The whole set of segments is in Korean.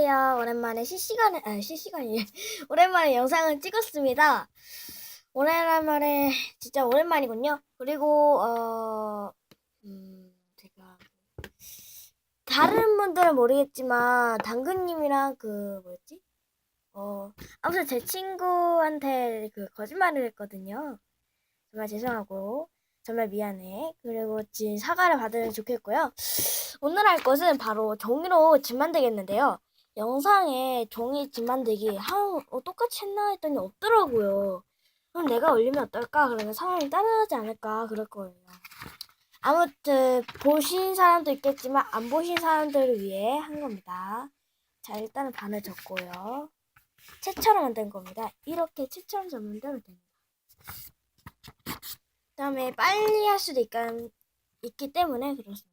안녕하세요. 오랜만에 실시간에, 아, 실시간이, 오랜만에 영상을 찍었습니다. 오랜만에, 진짜 오랜만이군요. 그리고, 어, 음, 제가, 다른 분들은 모르겠지만, 당근님이랑 그, 뭐였지? 어, 아무튼 제 친구한테 그 거짓말을 했거든요. 정말 죄송하고, 정말 미안해. 그리고 진 사과를 받으면 좋겠고요. 오늘 할 것은 바로 종이로 집 만들겠는데요. 영상에 종이 집 만들기 한 어, 똑같이 했나 했더니 없더라고요. 그럼 내가 올리면 어떨까? 그러면 상황이 따라하지 않을까? 그럴 거예요. 아무튼 보신 사람도 있겠지만 안 보신 사람들을 위해 한 겁니다. 자 일단은 반을 접고요. 채처럼 만든 겁니다. 이렇게 채처럼 만들면 됩니다. 그다음에 빨리 할 수도 있, 있기 때문에 그렇습니다.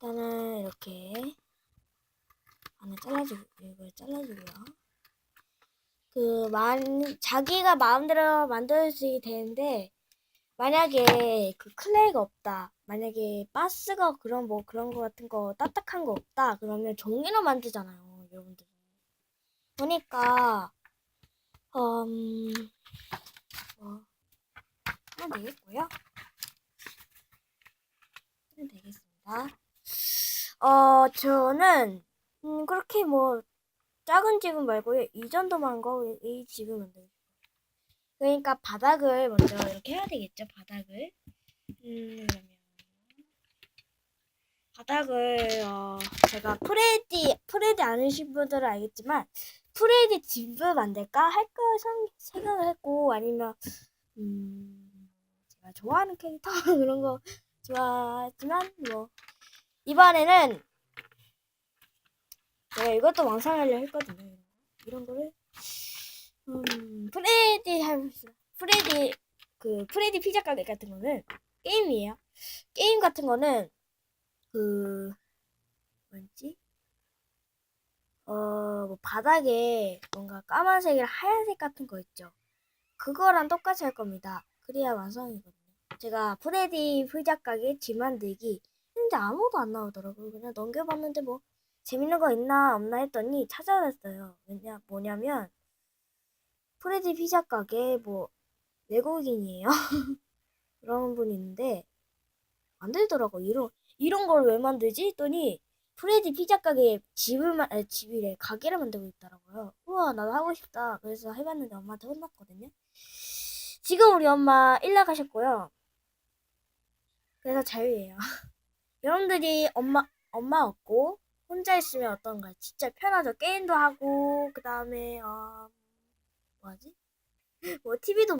일단은 이렇게 잘라주고 이걸 잘라주고요. 그 만 자기가 마음대로 만들 수 되는데 만약에 그 클레이가 없다. 만약에 바스가 그런 뭐 그런 거 같은 거 딱딱한 거 없다. 그러면 종이로 만들잖아요, 여러분들. 그러니까 음 뭐, 하면 되겠고요. 하면 되겠습니다. 어 저는 음, 그렇게 뭐, 작은 집은 말고요. 이 정도만 거, 이 집은 만들고 싶어요. 그러니까 바닥을 먼저 이렇게 해야 되겠죠, 바닥을. 음. 바닥을, 어, 제가 프레디, 프레디 아는 분들은 알겠지만, 프레디 집을 만들까 할까 생각을 했고, 아니면, 음, 제가 좋아하는 캐릭터 그런 거 좋아하지만, 뭐, 이번에는 제가 이것도 완성하려 했거든요. 이런 거를 음, 프레디 할 프레디 그 프레디 피자 가게 같은 거는 게임이에요. 게임 같은 거는 그 뭐지? 어 뭐 바닥에 뭔가 까만색이랑 하얀색 같은 거 있죠. 그거랑 똑같이 할 겁니다. 그래야 완성이거든요. 제가 프레디 피자 가게 집 만들기 했는데 아무도 안 나오더라고요. 그냥 넘겨봤는데 뭐 재밌는 거 있나 없나 했더니 찾아냈어요. 왜냐 뭐냐면 프레디 피자 가게 뭐 외국인이에요. 그런 분이 있는데 만들더라고. 이런 이런 걸 왜 만들지? 했더니 프레디 피자 가게 집을 만 집이래 가게를 만들고 있더라고요. 우와 나도 하고 싶다. 그래서 해봤는데 엄마한테 혼났거든요. 지금 우리 엄마 일 나 가셨고요. 그래서 자유예요. 여러분들이 엄마 엄마 없고 혼자 있으면 어떤가요? 진짜 편하죠. 게임도 하고 그 다음에 어 뭐하지? 뭐 TV도